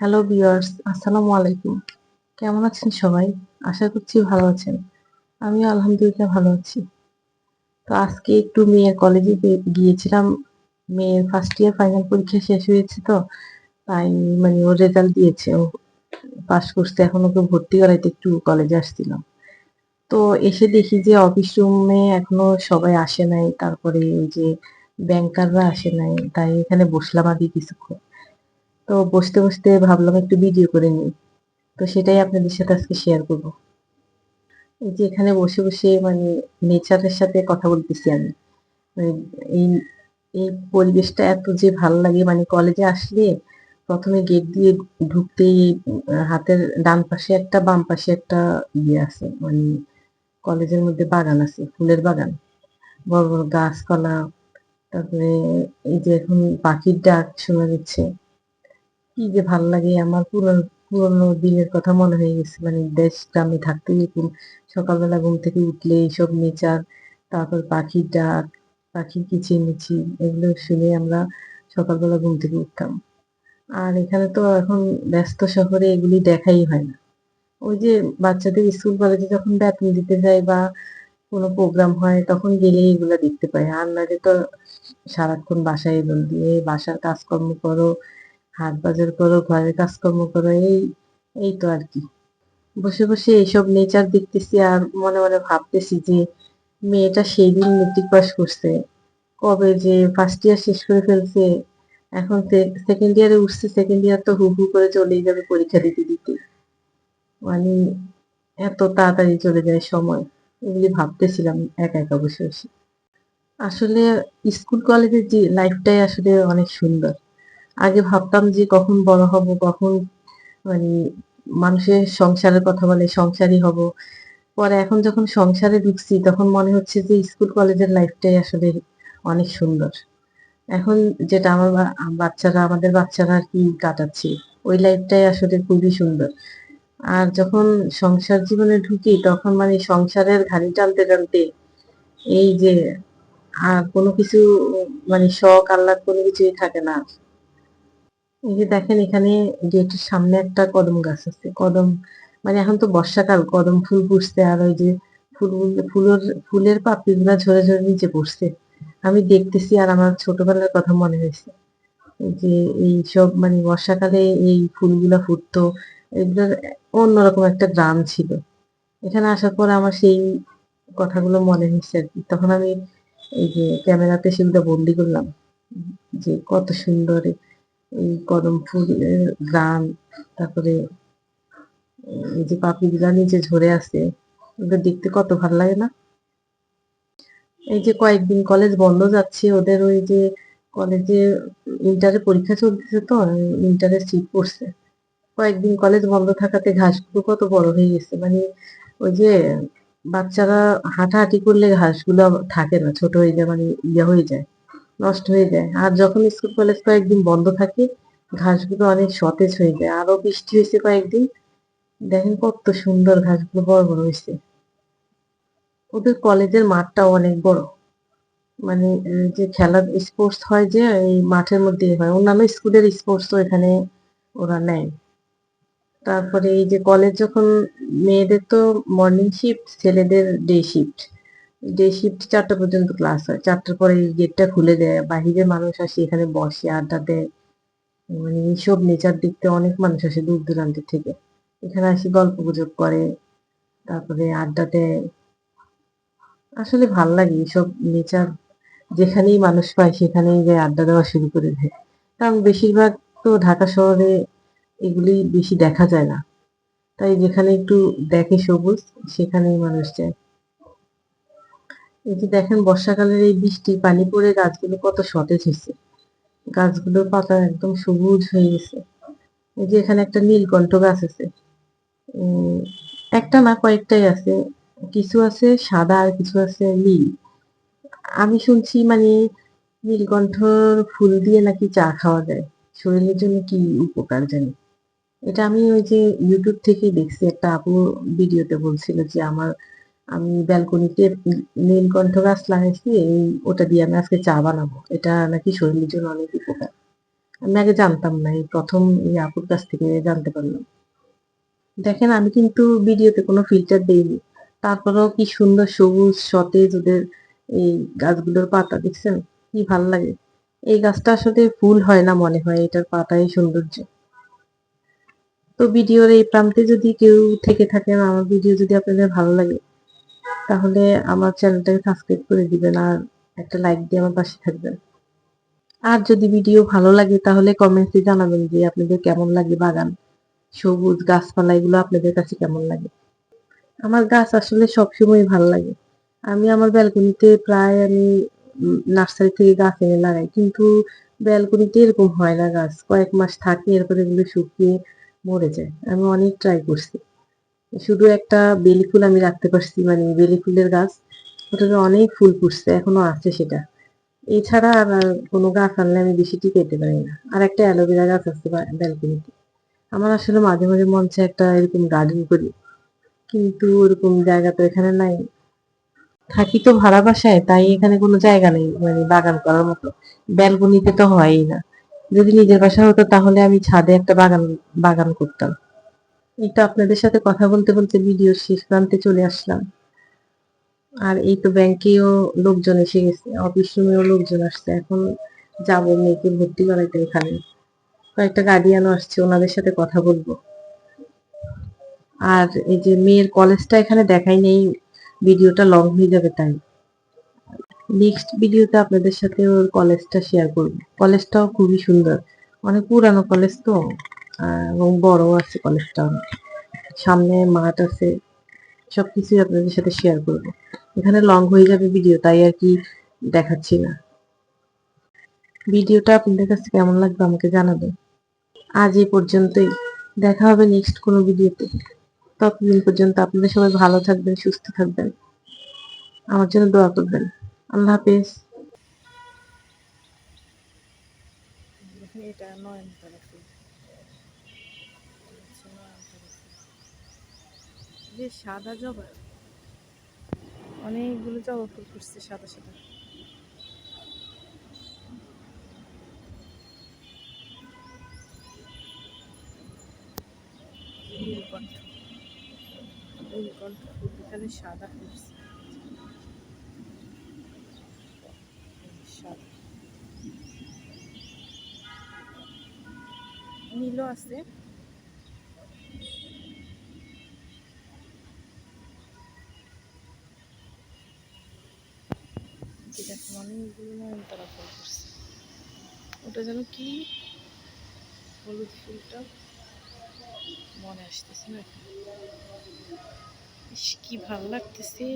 Hello viewers আসসালামু আলাইকুম কেমন আছেন সবাই? আশা করছি ভালো আছেন। আমি আলহামদুলিল্লাহ ভালো আছি। তো আজকে একটু মেয়ের কলেজে গিয়েছিলাম। মেয়ের ফার্স্ট ইয়ার ফাইনাল পরীক্ষা শেষ হয়েছে তো। তাই মানে ওর রেজাল্ট দিয়েছে। ও পাশ করছে। এখন ওকে ভর্তি করাইতে একটু কলেজে আসছিলাম। তো এসে দেখি যে অফিস রুমে এখনও সবাই আসে নাই। তারপরে ওই যে ব্যাংকাররা আসে নাই। তাই এখানে বসলাম আগে কিছুক্ষণ। তো বসতে বসতে ভাবলাম একটু ভিডিও করে নিই। তো সেটাই আপনাদের সাথে আজকে শেয়ার করব। এই যে এখানে বসে বসে মানে নেচারের সাথে কথা বলতেছি আমি। মানে এই এই পরিবেশটা এত যে ভালো লাগে মানে কলেজে আসলে প্রথমে গেট দিয়ে ঢুকতেই হাতের ডান পাশে একটা, বাম পাশে একটা ইয়ে আছে। মানে কলেজের মধ্যে বাগান আছে, ফুলের বাগান। বড় বড় গাছপালা, তারপরে এই যে এখন পাখির ডাক শোনা যাচ্ছে। কি যে ভালো লাগে, আমার পুরনো পুরনো দিনের কথা মনে হয়ে গেছে। মানে দেশ গ্রামে থাকতে এরকম সকালবেলা ঘুম থেকে উঠলে এইসব নেচার, তারপর পাখির ডাক, পাখির কিচিরমিচির, এগুলো শুনে আমরা সকালবেলা ঘুম থেকে উঠতাম। আর এখানে তো এখন ব্যস্ত শহরে এগুলি দেখাই হয় না। ওই যে বাচ্চাদের স্কুল, কলেজে যখন বেতন দিতে যায় বা কোনো প্রোগ্রাম হয়, তখন গেলে এগুলো দেখতে পাই। আর নাহলে তো সারাক্ষণ বাসায় দিয়ে বাসার কাজকর্ম করো হাট বাজার করো, ঘরের কাজকর্ম করো, এই এই তো আর কি। বসে বসে এইসব নেচার দেখতেছি আর মনে মনে ভাবতেছি যে মেয়েটা সেই দিন মেট্রিক পাস করছে। কবে যে ফার্স্ট ইয়ার শেষ করে ফেলছে। এখন সেকেন্ড ইয়ারে উঠছে সেকেন্ড ইয়ার তো হু হু করে চলেই যাবে পরীক্ষা দিতে দিতে। মানে এত তাড়াতাড়ি চলে যায় সময়, এগুলি ভাবতেছিলাম একা একা বসে বসে। আসলে স্কুল কলেজের যে লাইফটাই আসলে অনেক সুন্দর। আগে ভাবতাম যে কখন বড় হব, কখন মানে মানুষের সংসারের কথা বলে, সংসারই হব। পরে এখন যখন সংসারে ঢুকছি, তখন মনে হচ্ছে যে স্কুল কলেজের লাইফটাই আসলে অনেক সুন্দর। এখন যেটা আমার বাচ্চারা, আমাদের বাচ্চারা আর কি কাটাচ্ছে, ওই লাইফটাই আসলে খুবই সুন্দর। আর যখন সংসার জীবনে ঢুকি, তখন মানে সংসারের ঘাড়ি টানতে টানতে এই যে, আর কোনো কিছু মানে শখ আল্লাহ কোনো কিছুই থাকে না। এই যে দেখেন এখানে গেটের সামনে একটা কদম গাছ আছে। কদম মানে এখন তো বর্ষাকাল, কদম ফুল ফুটছে আর ওই যে ফুল, ফুলের ফুলের পাপড়িগুলা ঝরে ঝরে নিচে পড়ছে। আমি দেখতেছি আর আমার ছোটবেলার কথা মনে হয়েছে যে এই সব মানে বর্ষাকালে এই ফুলগুলা ফুটতো, এগুলোর অন্যরকম একটা গ্রাম ছিল। এখানে আসার পর আমার সেই কথাগুলো মনে হয়েছে আর কি। তখন আমি এই যে ক্যামেরাতে সেগুলো বন্দি করলাম যে কত সুন্দর এই কদম ফুলের গ্রাম তারপরে যে পাপড়িগুলা নিচে ঝরে আছে, ওদের দেখতে কত ভালো লাগে না? এই যে কয়েকদিন কলেজ বন্ধ যাচ্ছে, ওদের ওই যে কলেজে ইন্টারের পরীক্ষা চলতেছে তো ইন্টারের সিট পড়ছে। কয়েকদিন কলেজ বন্ধ থাকাতে ঘাসগুলো কত বড় হয়ে গেছে। মানে ওই যে বাচ্চারা হাঁটাহাঁটি করলে ঘাসগুলো থাকে না, ছোট হয়ে যায় মানে ইয়ে হয়ে যায়। নষ্ট হয়ে যায়। আর যখন স্কুল কলেজ কয়েকদিন বন্ধ থাকে, ঘাসগুলো অনেক সতেজ হয়ে যায়। আরও বৃষ্টি হয়েছে কয়েকদিন, দেখেন কত সুন্দর ঘাসগুলো বড় বড় হয়েছে। ওদের কলেজের মাঠটাও অনেক বড়। মানে যে খেলার স্পোর্টস হয় যে, এই মাঠের মধ্যে হয়। অন্যান্য স্কুলের স্পোর্টসও এখানে ওরা নেয়। তারপরে এই যে কলেজ যখন মেয়েদের তো মর্নিং শিফট ছেলেদের ডে শিফট ডে শিফট চারটা পর্যন্ত ক্লাস হয়, চারটার পরে গেটটা খুলে দেয় বাহিরে মানুষ আসে, এখানে বসে আড্ডা দেয় মানে এইসব নেচার দেখতে অনেক মানুষ আসে দূর দূরান্ত থেকে। এখানে আসি গল্প গুজব করে, তারপরে আড্ডা দেয় আসলে ভালো লাগে এইসব নেচার যেখানেই মানুষ পায় সেখানেই যে আড্ডা দেওয়া শুরু করে দেয়। কারণ বেশিরভাগ তো ঢাকা শহরে এগুলি বেশি দেখা যায় না। তাই যেখানে একটু দেখে সবুজ, সেখানেই মানুষ যায়। এই যে দেখেন, বর্ষাকালের এই বৃষ্টি, পানি পড়ে গাছগুলো কত সতেজ হয়েছে। গাছগুলোর পাতা একদম সবুজ হয়ে গেছে। এই যে এখানে একটা নীলকণ্ঠ গাছ আছে। একটা না কয়েকটাই আছে। কিছু আছে সাদা আর কিছু আছে নীল। আমি শুনছি মানে নীলকণ্ঠর ফুল দিয়ে নাকি চা খাওয়া যায়। শরীরের জন্য কি উপকার জানি। এটা আমি ওই যে ইউটিউব থেকেই দেখছি। একটা আপু ভিডিওতে বলছিল যে আমার আমি ব্যালকনিতে নীলকণ্ঠ গাছ লাগাইছি এই ওটা দিয়ে আমি আজকে চা বানাবো। এটা নাকি শরীরের জন্য অনেক উপকার। আমি আগে জানতাম না, এই প্রথম এই আপুর কাছ থেকে জানতে পারলাম। দেখেন, আমি কিন্তু ভিডিওতে কোনো ফিল্টার দিইনি। তারপরেও কি সুন্দর সবুজ, সতেজ ওদের এই গাছগুলোর পাতা, দেখছেন? কি ভালো লাগে। এই গাছটা আসলে ফুল হয় না মনে হয়, এটার পাতাই সৌন্দর্য। তো ভিডিওর এই প্রান্তে যদি কেউ থেকে থাকেন, আমার ভিডিও যদি আপনাদের ভালো লাগে তাহলে আমার চ্যানেলটাকে সাবস্ক্রাইব করে দিবেন আর একটা লাইক দিয়ে আমার পাশে থাকবেন। আর যদি ভিডিও ভালো লাগে তাহলে কমেন্টসে জানাবেন যে আপনাদের কেমন লাগে বাগান, সবুজ গাছপালা, এগুলো আপনাদের কাছে কেমন লাগে? আমার গাছ আসলে সবসময় ভালো লাগে। আমি আমার ব্যালকনিতে প্রায় আমি নার্সারি থেকে গাছ এনে লাগাই। কিন্তু ব্যালকনিতে এরকম হয় না গাছ। কয়েক মাস থাকে, এরপরে এগুলো শুকিয়ে মরে যায়। আমি অনেক ট্রাই করছি। শুধু একটা বেলি ফুল আমি রাখতে পারছি মানে বেলি ফুলের গাছ, ওটাতে অনেক ফুল ফুটছে, এখনও আছে সেটা। এছাড়া আর কোনো গাছ আনলে আমি বেশি টিকাইতে পারি না। আর একটা অ্যালোভেরা গাছ আছে ব্যালকনিতে। আমার আসলে মাঝে মাঝে মন চায় একটা এরকম গার্ডেন করি, কিন্তু ওরকম জায়গা তো এখানে নাই। থাকি তো ভাড়া বাসায়, তাই এখানে কোনো জায়গা নেই মানে বাগান করার মতো। ব্যালকনিতে তো হয়ই না। যদি নিজের বাসা হতো তাহলে আমি ছাদে একটা বাগান বাগান করতাম। তো আপনাদের সাথে কথা বলতে বলতে ভিডিওর শেষ প্রান্তে চলে আসলাম। আর এই তো ব্যাংকেও লোকজন এসে গেছে অফিস রুমেও লোকজন আসছে। এখন যাব মেয়েকে ভর্তি করাইতে এখানে। কয়েকটা গার্ডিয়ানও আসছে, ওনাদের সাথে কথা বলব। আর এই যে মেয়ের কলেজটা এখানে দেখাই নেই ভিডিওটা লং হয়ে যাবে তাই। নেক্সট ভিডিওতে আপনাদের সাথে ওর কলেজটা শেয়ার করব। কলেজটাও খুবই সুন্দর। অনেক পুরানো কলেজ তো। এবং বড় আছে কলেজটা। সামনে মাঠ আছে, সবকিছুই আপনাদের সাথে শেয়ার করব। এখানে লং হয়ে যাবে ভিডিও তাই আর কি দেখাচ্ছি না। ভিডিওটা আপনাদের কাছে কেমন লাগবে আমাকে জানাবেন। আজ এই পর্যন্তই। দেখা হবে নেক্সট কোনো ভিডিওতে ততদিন পর্যন্ত আপনাদের সবাই ভালো থাকবেন, সুস্থ থাকবেন। আমার জন্য দোয়া করবেন। আল্লাহ হাফেজ। এটা ফুল হচ্ছে নয়নতারা ফুল। যে সাদা জবা অনেকগুলো জবা ফুল ফুটছে সাদা সাদা। নীলকণ্ঠ সাদা সাদা। নীলও আছে। যেটা অনেকগুলো নয়নতারা ফুল করছে ওটা যেন কি? হলুদ ফুলটা মনে আসতেছে না। কি ভালো লাগতেছে।